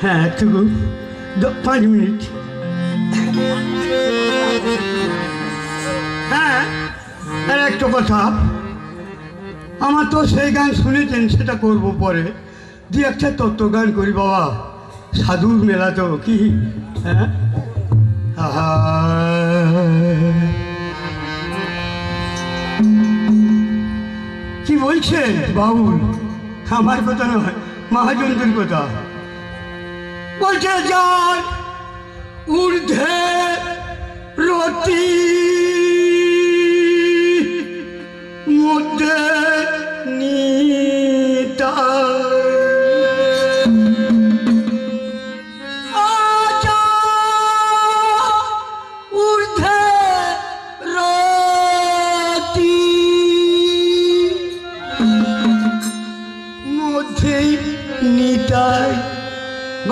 হ্যাঁ একটু দ- পাঁচ মিনিট। হ্যাঁ আর একটা কথা। আমার তো সেই গান শুনেছেন, সেটা করব পরে। দু একটা তত্ত্ব গান করি, বাবা। সাধুর মেলা তো, কি? হ্যাঁ। কি বলছেন, বাবুল? আমার কথা নয়। মহাজন্তুর কথা বলছে যার ঊর্ধ্বে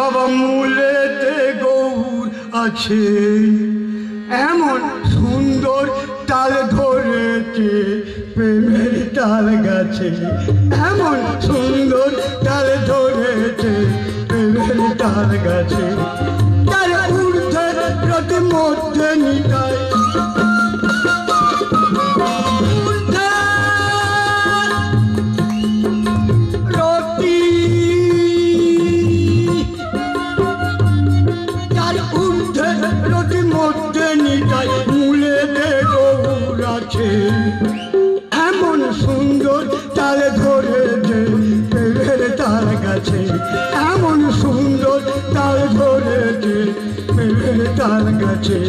বাবা মূলেতে গৌর আছে। এমন সুন্দর তাল ধরেছে, প্রেমের তাল গাছে। এমন সুন্দর তাল ধরেছে, প্রেমের তাল গাছে। আছে। এমন সুন্দর তালে ধরে যে পেলের তার গাছে এমন সুন্দর তাল ধরে যে পেলের তার গাছে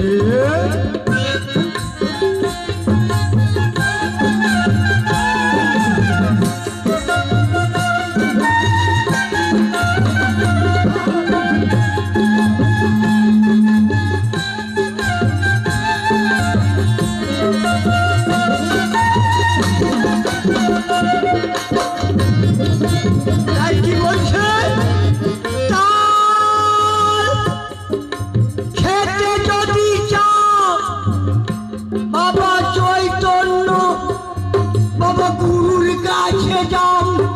কাছে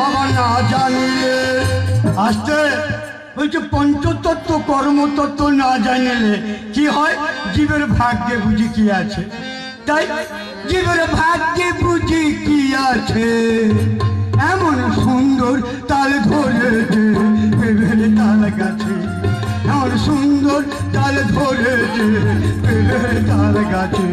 বাবা না জানিলে। আসতে, বলছে, পঞ্চতত্ত্ব, কর্মতত্ত্ব না জানিলে কি হয়? জীবের ভাগ্যে বুঝি কি আছে। তাই জীবের ভাগ্যে বুঝি কি আছে। এমন সুন্দর তাল ধরেছে পেভেলে তাল গাছে। এমন সুন্দর তাল ধরেছে পেভেলে তাল গাছে।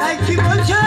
তাই কি বলছে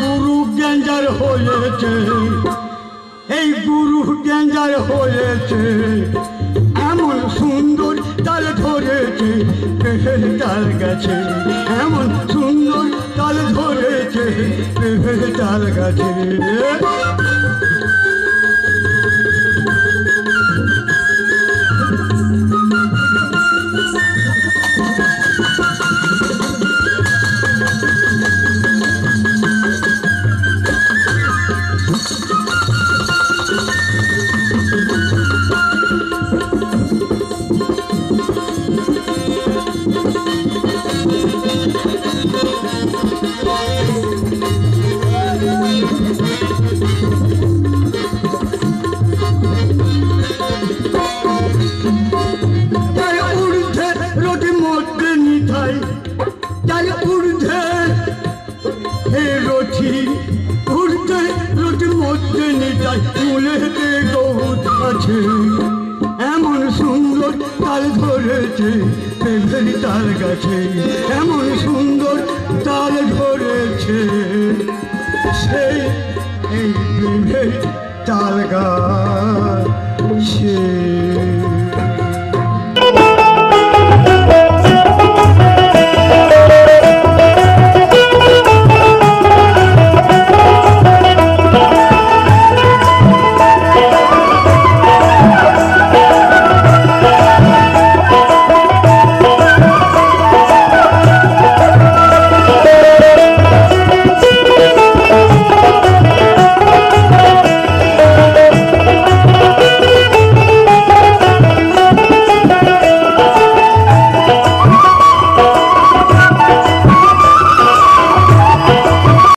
গুরু গ্যাঞ্জার হয়েছে। এই গুরু ডেঞ্জার হয়েছে। এমন সুন্দর তাল ধরেছে তাল গাছে এমন সুন্দর তাল ধরেছে পেহের তাল ধরেছে পেভের তাল গাছে এমন সুন্দর তাল ধরেছে। সেই এই তার তাল গাছে